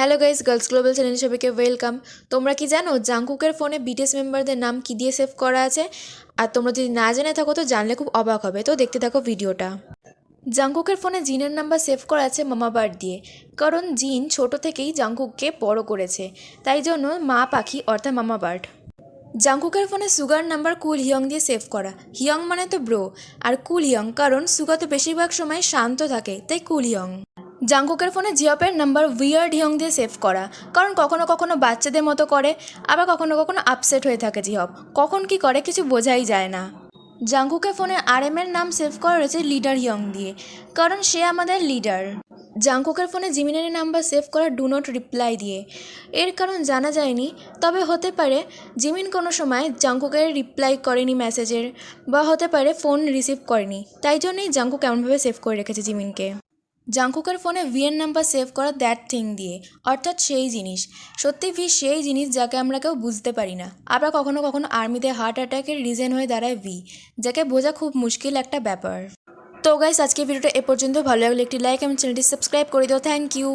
Hello guys, girls global চ্যানেলে সবাইকে welcome. তোমরা কি জানো, জাংকুকের ফোনে বিটিএস মেম্বারদের নাম কি দিয়ে সেভ করা আছে? আর তোমরা যদি না জেনে থাকো, তো জানলে খুব অবাক হবে। তো দেখতে থাকো ভিডিওটা। জাংকুকের ফোনে জিনের নাম্বার সেভ করা আছে মামাবার দিয়ে। কারণ জিন ছোট থেকেই জাংকুককে বড় করেছে। তাই জন্য মা পাখি অর্থাৎ মামা বার্ড। জাংকুকের ফোনে সুগার নাম্বার কুল হিয়ং দিয়ে সেভ করা। হিয়ং মানে তো ব্রো, আর কুল হিয়ং, কারণ সুগা তো বেশিরভাগ সময় শান্ত থাকে, তাই কুল হিয়ং। জাংকুকের ফোনে জিওপের নাম্বার উইয়ার্ড হিয়ং দিয়ে সেভ করা। কারণ কখনো কখনো বাচ্চাদের মতো করে, আবার কখনো কখনো আপসেট হয়ে থাকে জিহপ কখন কি করে কিছু বোঝাই যায় না। জাংকুকের ফোনে আর এর নাম সেভ করা রয়েছে লিডার হিয়ং দিয়ে। কারণ সে আমাদের লিডার জাংকুকের ফোনে জিমিনের নাম্বার সেভ করা ডু নট রিপ্লাই দিয়ে। এর কারণ জানা যায়নি, তবে হতে পারে জিমিন কোনো সময় জাংকুকের রিপ্লাই করেনি মেসেজের বা হতে পারে ফোন রিসিভ করেনি। তাই জন্যই জাংকুক এমনভাবে সেভ করে রেখেছে জিমিনকে জাংকুকের ফোনে ভিএন নাম্বার সেভ করা দ্যাট থিং দিয়ে। অর্থাৎ সেই জিনিস। সত্যি ভি, সেই জিনিস যাকে আমরা কেউ বুঝতে পারি না। আবার কখনো কখনো আর্মিতে হার্ট অ্যাটাকের রিজেন হয়ে দাঁড়ায় ভি, যাকে বোঝা খুব মুশকিল একটা ব্যাপার। তো গাইস আজকে ভিডিওটা এ পর্যন্ত। ভালো লাগলে একটি লাইক এবং চ্যানেলটি সাবস্ক্রাইব করে দিও। Thank you